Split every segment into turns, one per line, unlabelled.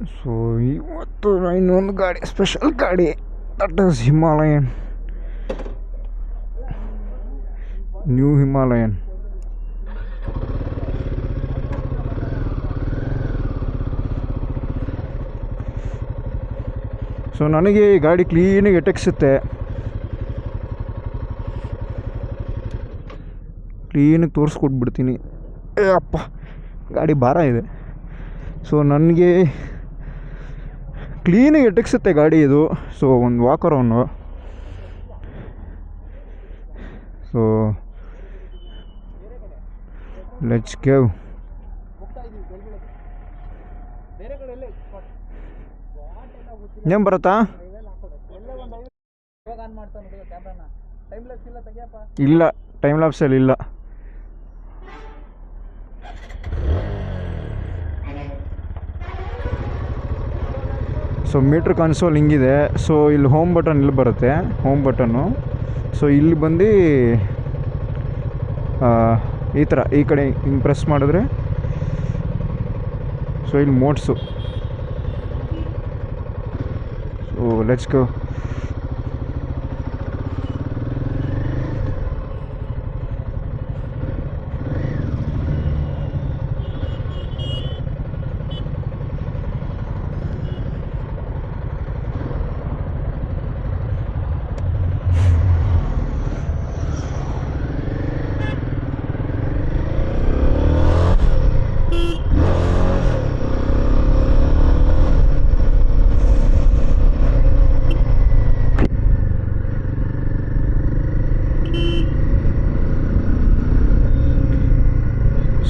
So ಇವತ್ತು ಇನ್ನೊಂದು ಗಾಡಿ ಸ್ಪೆಷಲ್ ಗಾಡಿ that is Himalayan new Himalayan so ನನಗೆ ಈ ಗಾಡಿ ಕ್ಲೀನಾಗಿ ಎಟಕ್ಸುತ್ತೆ ಕ್ಲೀನಾಗಿ ತೋರಿಸ್ಕೊಟ್ಬಿಡ್ತೀನಿ ಅಪ್ಪ, ಗಾಡಿ ಭಾರ ಇದೆ. ಸೊ ನನಗೆ ಕ್ಲೀನಾಗಿ ಎಟಕ್ಸುತ್ತೆ ಗಾಡಿ ಇದು. ಸೊ ಒಂದು ವಾಕರ್ ಅವನು ಸೊ ಲೆಟ್ಸ್ ಕೇವ್ ಏನು ಬರುತ್ತಾ? ಇಲ್ಲ ಟೈಮ್ ಲಾಪ್ಸಲ್ಲಿ ಇಲ್ಲ. ಸೊ ಮೀಟ್ರ್ ಕನ್ಸೋಲ್ ಹಿಂಗಿದೆ. ಸೊ ಇಲ್ಲಿ ಹೋಮ್ ಬಟನ್ ಇಲ್ಲಿ ಬರುತ್ತೆ. ಹೋಮ್ ಬಟನ್ನು ಸೊ ಇಲ್ಲಿ ಬಂದು ಈ ಥರ ಈ ಕಡೆ ಹಿಂಗೆ ಪ್ರೆಸ್ ಮಾಡಿದ್ರೆ ಸೊ ಇಲ್ಲಿ ಮೋಟ್ಸು so let's go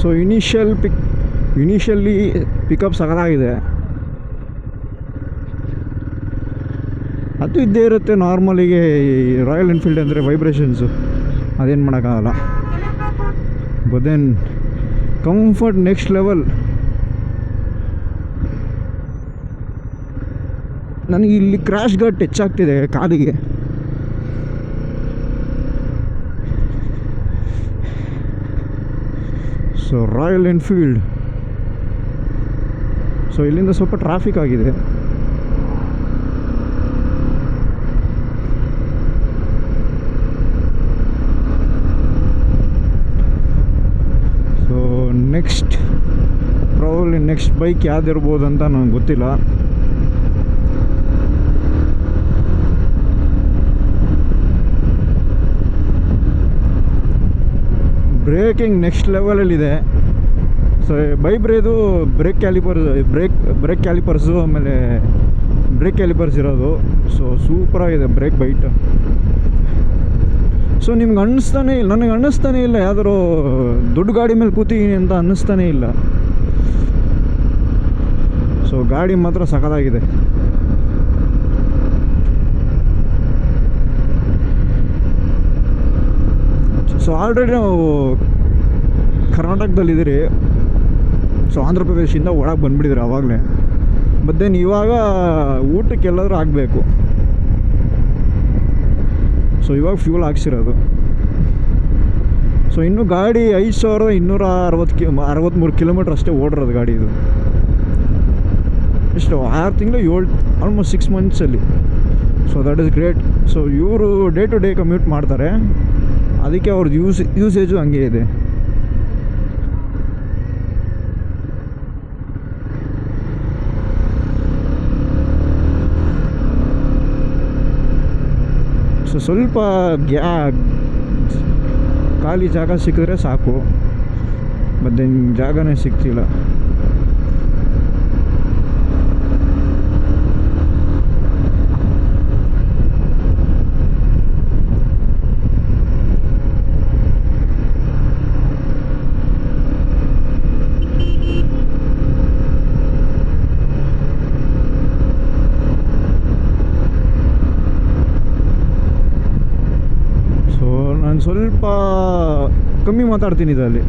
so initial pick initially pickup ಸಗದಾಗಿದೆ ಅದು ಇದ್ದೇ ಇರುತ್ತೆ ನಾರ್ಮಲಿಗೆ ರಾಯಲ್ ಎನ್ಫೀಲ್ಡ್ ಅಂದರೆ ವೈಬ್ರೇಷನ್ಸು ಅದೇನು ಮಾಡೋಕ್ಕಾಗಲ್ಲ but then comfort next level ನನಗೆ ಇಲ್ಲಿ ಕ್ರ್ಯಾಶ್ ಗಾರ್ಡ್ ಟಚ್ ಆಗ್ತಿದೆ ಕಾಲಿಗೆ ಸೊ ರಾಯಲ್ ಎನ್ಫೀಲ್ಡ್. ಸೊ ಇಲ್ಲಿಂದ ಸ್ವಲ್ಪ ಟ್ರಾಫಿಕ್ ಆಗಿದೆ. So next probably next bike ಯಾವ್ದಿರ್ಬೋದು ಅಂತ ನನಗೆ ಗೊತ್ತಿಲ್ಲ. ಬ್ರೇಕಿಂಗ್ ನೆಕ್ಸ್ಟ್ ಲೆವೆಲಲ್ಲಿದೆ. So ಬೈಬ್ರೇದು brake caliper brake brake calipers ಆಮೇಲೆ ಬ್ರೇಕ್ ಕ್ಯಾಲಿಪರ್ಸ್ ಇರೋದು. ಸೊ ಸೂಪರಾಗಿದೆ ಬ್ರೇಕ್ ಬೈಟ್ ಸೊ ನಿಮ್ಗೆ ಅನ್ನಿಸ್ತಾನೆ ಇಲ್ಲ, ನನಗೆ ಅನ್ನಿಸ್ತಾನೆ ಇಲ್ಲ ಯಾವ್ದಾರು ದೊಡ್ಡ ಗಾಡಿ ಮೇಲೆ ಕೂತಿದ್ದೀನಿ ಅಂತ ಅನ್ನಿಸ್ತಾನೆ ಇಲ್ಲ. ಸೊ ಗಾಡಿ ಮಾತ್ರ ಸಖತ್ತಾಗಿದೆ. ಸೊ ಆಲ್ರೆಡಿ ನಾವು ಕರ್ನಾಟಕದಲ್ಲಿದ್ದೀರಿ ಸೊ ಆಂಧ್ರ ಪ್ರದೇಶದಿಂದ ಒಳಗೆ ಬಂದುಬಿಟ್ಟಿದ್ರಿ ಆವಾಗಲೇ. ಬಟ್ ದೆನ್ ಇವಾಗ ಊಟಕ್ಕೆ ಎಲ್ಲಾದರೂ ಆಗಬೇಕು. ಸೊ ಇವಾಗ ಫ್ಯೂಲ್ ಹಾಕ್ಸಿರೋದು. ಸೊ ಇನ್ನೂ ಗಾಡಿ ಐದು ಸಾವಿರದ ಇನ್ನೂರ ಅರವತ್ತು ಕಿ ಅರವತ್ತ್ಮೂರು ಕಿಲೋಮೀಟ್ರ್ ಅಷ್ಟೇ ಓಡಿರೋದು ಗಾಡಿ ಇದು. ಇಷ್ಟು ಆರು ತಿಂಗಳು ಏಳು almost six ಮಂತ್ಸಲ್ಲಿ so that is great so ಇವರು ಡೇ ಟು ಡೇ ಕಮ್ಯೂಟ್ ಮಾಡ್ತಾರೆ. ಅದಕ್ಕೆ ಅವ್ರದ್ದು ಯೂಸ್ ಯೂಸೇಜು ಹಂಗೆ ಇದೆ ಸೊ ಸ್ವಲ್ಪ ಗ್ಯಾ ಖಾಲಿ ಜಾಗ ಸಿಕ್ಕಿದ್ರೆ ಸಾಕು ಮತ್ತೆ ಜಾಗನೇ ಸಿಗ್ತಿಲ್ಲ ಸ್ವಲ್ಪ ಕಮ್ಮಿ ಮಾತಾಡ್ತೀನಿ ಇದರಲ್ಲಿ.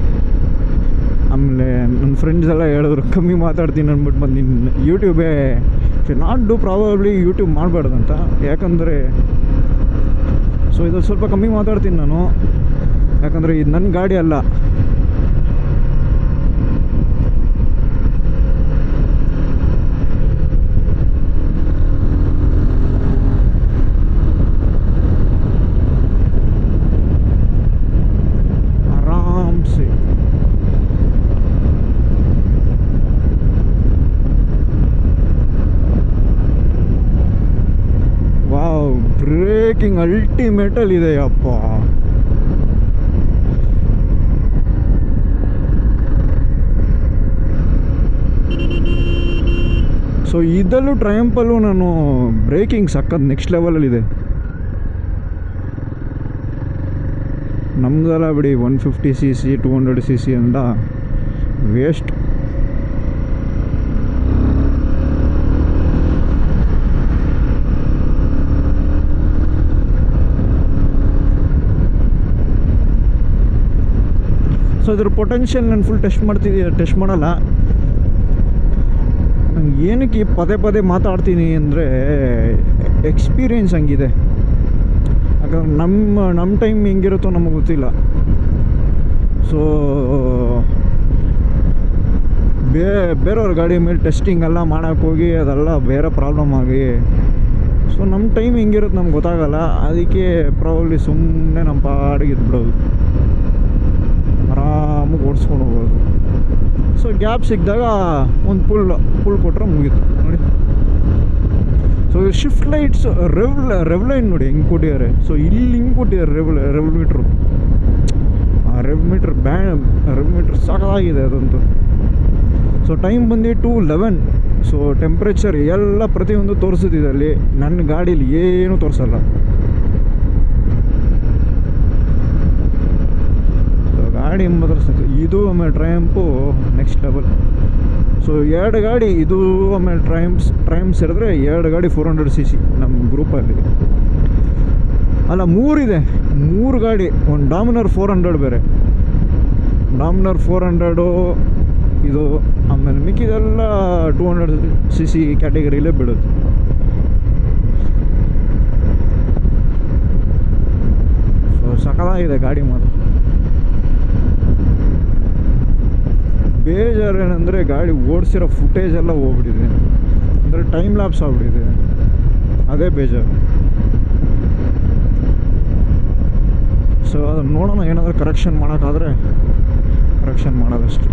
ಆಮೇಲೆ ನನ್ನ ಫ್ರೆಂಡ್ಸ್ ಎಲ್ಲ ಹೇಳಿದ್ರು, ಕಮ್ಮಿ ಮಾತಾಡ್ತೀನಿ ಅಂದ್ಬಿಟ್ಟು ಬಂದು ನಿನ್ನ ಯೂಟ್ಯೂಬೇ ನಾಟ್ ಡೂ ಪ್ರಾಬಬ್ಲಿ ಯೂಟ್ಯೂಬ್ ಮಾಡಬಾರ್ದಂತ. ಯಾಕಂದರೆ ಸೊ ಇದು ಸ್ವಲ್ಪ ಕಮ್ಮಿ ಮಾತಾಡ್ತೀನಿ ನಾನು. ಯಾಕಂದರೆ ಇದು ನನ್ನ ಗಾಡಿ ಅಲ್ಲ. ಬ್ರೇಕಿಂಗ್ ಅಲ್ಟಿಮೇಟಲ್ಲಿ ಇದೆ ಅಪ್ಪ ಸೊ ಇದಲ್ಲೂ ಟ್ರಯಂಪಲ್ಲೂ ನಾನು ಬ್ರೇಕಿಂಗ್ ಸಕ್ಕತ್ ನೆಕ್ಸ್ಟ್ ಲೆವೆಲಲ್ಲಿದೆ ನಮ್ದೆಲ್ಲ ಬಿಡಿ one fifty C C two hundred C C ಅಂತ ವೇಸ್ಟ್ ಸೊ ಇದ್ರ ಪೊಟೆನ್ಷಿಯಲ್ ನಾನು ಫುಲ್ ಟೆಸ್ಟ್ ಮಾಡ್ತೀನಿ ಟೆಸ್ಟ್ ಮಾಡಲ್ಲ. ನಂಗೆ ಏನಕ್ಕೆ ಪದೇ ಪದೇ ಮಾತಾಡ್ತೀನಿ ಅಂದರೆ ಎಕ್ಸ್ಪೀರಿಯೆನ್ಸ್ ಹಂಗಿದೆ. ಯಾಕಂದ್ರೆ ನಮ್ಮ ನಮ್ಮ ಟೈಮ್ ಹೆಂಗಿರುತ್ತೋ ನಮಗೆ ಗೊತ್ತಿಲ್ಲ. ಸೊ ಬೇ, ಬೇರೆಯವ್ರ ಗಾಡಿ ಮೇಲೆ ಟೆಸ್ಟಿಂಗ್ ಎಲ್ಲ ಮಾಡೋಕ್ಕೆ ಹೋಗಿ, ಅದೆಲ್ಲ ಬೇರೆ ಪ್ರಾಬ್ಲಮ್ ಆಗಿ. ಸೊ ನಮ್ಮ ಟೈಮ್ ಹೆಂಗಿರುತ್ತೆ ನಮ್ಗೆ ಗೊತ್ತಾಗಲ್ಲ. ಅದಕ್ಕೆ ಪ್ರಾಬಬ್ಲಿ ಸುಮ್ಮನೆ ನಮ್ಮ ಪಾಡಿಗೆ ಇದ್ಬಿಡೋದು ಆರಾಮಾಗಿ ಓಡಿಸ್ಕೊಂಡು ಹೋಗೋದು ಸೊ ಗ್ಯಾಪ್ ಸಿಕ್ಕಿದಾಗ ಒಂದು ಪುಲ್ ಪುಲ್ ಕೊಟ್ಟರೆ ಮುಗೀತು. ನೋಡಿ. So shift lights rev rev line ನೋಡಿ ಹಿಂಗೆ ಕೊಟ್ಟಿದ್ದಾರೆ. ಸೊ ಇಲ್ಲಿ ಹಿಂಗೆ ಕೊಟ್ಟಿದ್ದಾರೆ ರೆವ್ ರೆವ್ ಮೀಟ್ರು ಆ ರೆವ್ ಮೀಟ್ರ್ ಬ್ಯಾ ರೆವ್ ಮೀಟ್ರ್ ಸಾಕಾಗಿದೆ ಅದಂತೂ. ಸೊ ಟೈಮ್ ಬಂದು ಟು ಲೆವೆನ್ ಸೊ ಟೆಂಪ್ರೇಚರ್ ಎಲ್ಲ ಪ್ರತಿಯೊಂದು ತೋರಿಸಿದ್ದಲ್ಲಿ ನನ್ನ ಗಾಡೀಲಿ ಏನೂ ತೋರಿಸಲ್ಲ ಸೊ ಗಾಡಿ ಮಾತ್ರ ಸಾಕು ಇದು ಒಮ್ಮೆ ಟ್ರಯಂಪು ನೆಕ್ಸ್ಟ್ ಲೆವೆಲ್ ಸೊ ಎರಡು ಗಾಡಿ, ಇದು ಒಮ್ಮೆ ಟ್ರಯಂಪ್ಸ್ ಟ್ರಯಂಪ್ಸ್ ಹಿಡಿದ್ರೆ ಎರಡು ಗಾಡಿ ಫೋರ್ ಹಂಡ್ರೆಡ್ ಸಿ ಸಿ ನಮ್ಮ ಗ್ರೂಪಲ್ಲಿ ಅಲ್ಲ. ಮೂರಿದೆ. ಮೂರು ಗಾಡಿ, ಒಂದು ಡಾಮಿನರ್ ಫೋರ್ ಹಂಡ್ರೆಡ್ ಬೇರೆ. ಡಾಮಿನರ್ ಫೋರ್ ಹಂಡ್ರೆಡು ಇದು ಆಮೇಲೆ ಮಿಕ್ಕಿದೆಲ್ಲ ಟೂ ಹಂಡ್ರೆಡ್ ಸಿ ಸಿ ಕ್ಯಾಟಗರಿಲೇ ಬೀಳುತ್ತೆ ಸೊ ಸಕಲಾಗಿದೆ ಗಾಡಿ ಮಾತ್ರ. ಬೇಜಾರು ಏನಂದರೆ ಗಾಡಿ ಓಡಿಸಿರೋ ಫುಟೇಜ್ ಎಲ್ಲ ಹೋಗ್ಬಿಟ್ಟಿದೆ. ಅಂದರೆ ಟೈಮ್ ಲ್ಯಾಪ್ಸ್ ಆಗ್ಬಿಟ್ಟಿದೆ. ಅದೇ ಬೇಜಾರು. ಸೊ ಅದನ್ನು ನೋಡೋಣ, ಏನಾದರೂ ಕರೆಕ್ಷನ್ ಮಾಡೋಕ್ಕಾದರೆ ಕರೆಕ್ಷನ್ ಮಾಡೋದಷ್ಟೇ.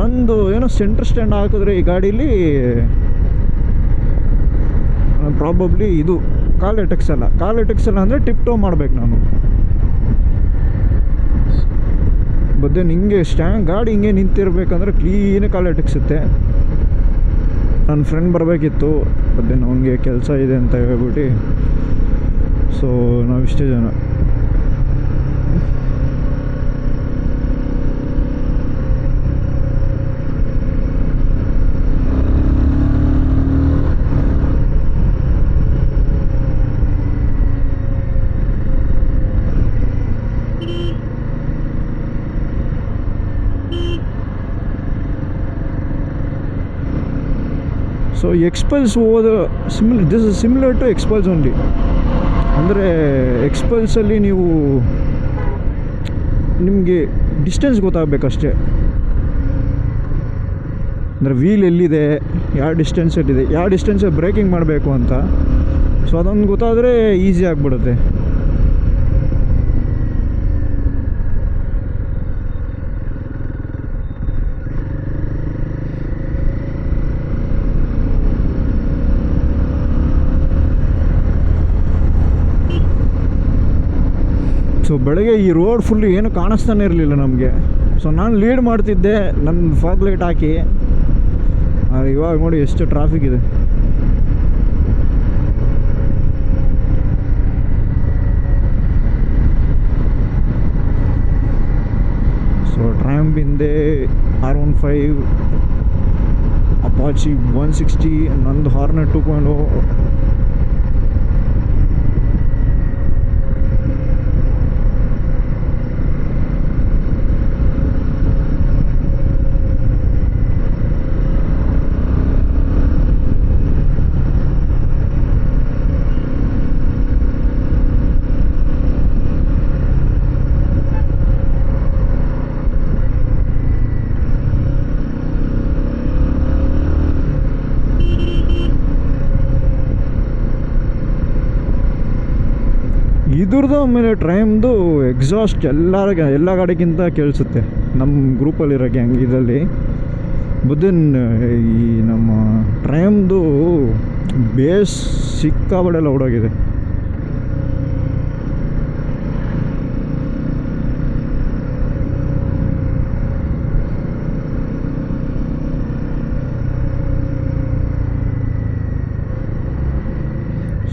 ನಂದು ಏನೋ ಸೆಂಟ್ರ್ ಸ್ಟ್ಯಾಂಡ್ ಹಾಕಿದ್ರೆ ಈ ಗಾಡೀಲಿ ಪ್ರಾಬಬ್ಲಿ ಇದು, ಕಾಲ್ ಕಾಲ್ ಎಟೆಕ್ಸ್ ಅಲ್ಲ ಅಂದರೆ ಟಿಪ್ ಟೋ ಮಾಡ್ಬೇಕು ನಾನು. ಬದ್ದೆ ಹಿಂಗೆ ಸ್ಟ್ಯಾಂಡ್ ಗಾಡಿ ಹಿಂಗೆ ನಿಂತಿರ್ಬೇಕಂದ್ರೆ ಕ್ಲೀನ್ ಕಾಲ್ ಎಟೆಕ್ಸುತ್ತೆ ನನ್ನ ಫ್ರೆಂಡ್ ಬರಬೇಕಿತ್ತು. ಬದ್ದೆ ಅವನಿಗೆ ಕೆಲಸ ಇದೆ ಅಂತ ಹೇಳ್ಬಿಟ್ಟು. ಸೊ ನಾವಿಷ್ಟೇ ಜನ ಸೊ ಎಕ್ಸ್ಪಲ್ಸ್ ಹೋದ ಸಿಮಿಲ್ this is similar to Xpulse only ಅಂದರೆ ಎಕ್ಸ್ಪಲ್ಸಲ್ಲಿ ನೀವು ನಿಮಗೆ ಡಿಸ್ಟೆನ್ಸ್ ಗೊತ್ತಾಗಬೇಕಷ್ಟೇ. ಅಂದರೆ ವೀಲ್ ಎಲ್ಲಿದೆ, ಯಾವ ಡಿಸ್ಟೆನ್ಸಲ್ಲಿದೆ ಯಾವ ಡಿಸ್ಟೆನ್ಸಲ್ಲಿ ಬ್ರೇಕಿಂಗ್ ಮಾಡಬೇಕು ಅಂತ. ಸೊ ಅದೊಂದು ಗೊತ್ತಾದರೆ ಈಸಿ ಆಗಿಬಿಡುತ್ತೆ. ಸೊ ಬೆಳಗ್ಗೆ ಈ ರೋಡ್ ಫುಲ್ ಏನು ಕಾಣಿಸ್ತಾನೆ ಇರಲಿಲ್ಲ ನಮಗೆ. ಸೊ ನಾನು ಲೀಡ್ ಮಾಡ್ತಿದ್ದೆ ನನ್ನ ಫಾಗ್ ಲೈಟ್ ಹಾಕಿ. ಇವಾಗ ನೋಡಿ ಎಷ್ಟು ಟ್ರಾಫಿಕ್ ಇದೆ. ಸೊ ಟ್ರ್ಯಾಂಪ್ ಹಿಂದೆ R one five Apache one sixty ನಂದು ಹಾರ್ನೆಟ್ ಟು ಪಾಯಿಂಟ್ ಇದ್ರದ್ದು ಆಮೇಲೆ ಟ್ರೈಮ್ದು ಎಕ್ಸಾಸ್ಟ್ ಎಲ್ಲರ ಎಲ್ಲ ಗಾಡಿಗಿಂತ ಕೇಳಿಸುತ್ತೆ. ನಮ್ಮ ಗ್ರೂಪಲ್ಲಿರೋ ಗ್ಯಾಂಗ್ ಇದರಲ್ಲಿ ಬುದ್ಧನ್ ಈ ನಮ್ಮ ಟ್ರೈಮ್ದು ಬೇಸ್ ಸಿಕ್ಕಾಬಡೆಲ್ಲ ಲೌಡಾಗಿದೆ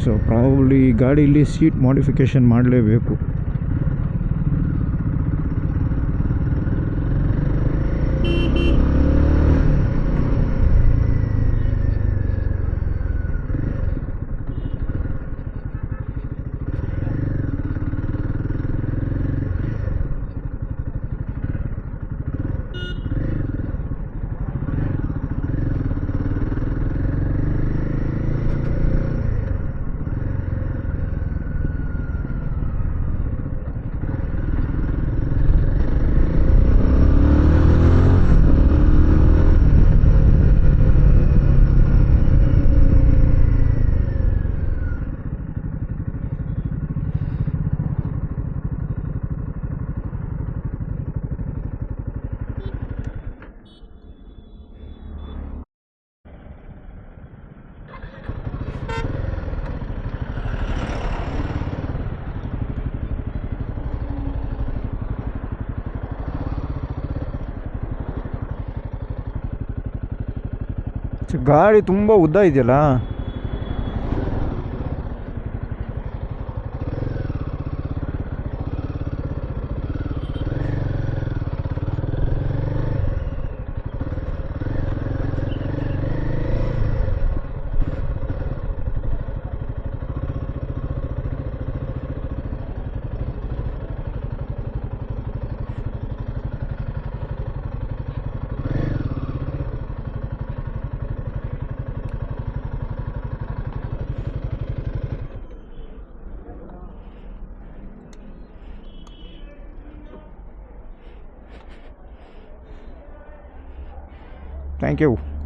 ಸೊ ಪ್ರಾಬಬ್ಲಿ ಈ ಗಾಡೀಲಿ ಸೀಟ್ ಮಾಡಿಫಿಕೇಷನ್ ಮಾಡಲೇಬೇಕು. ಗಾಡಿ ತುಂಬ ಉದ್ದ ಇದೆಯಲ್ಲ? Thank you.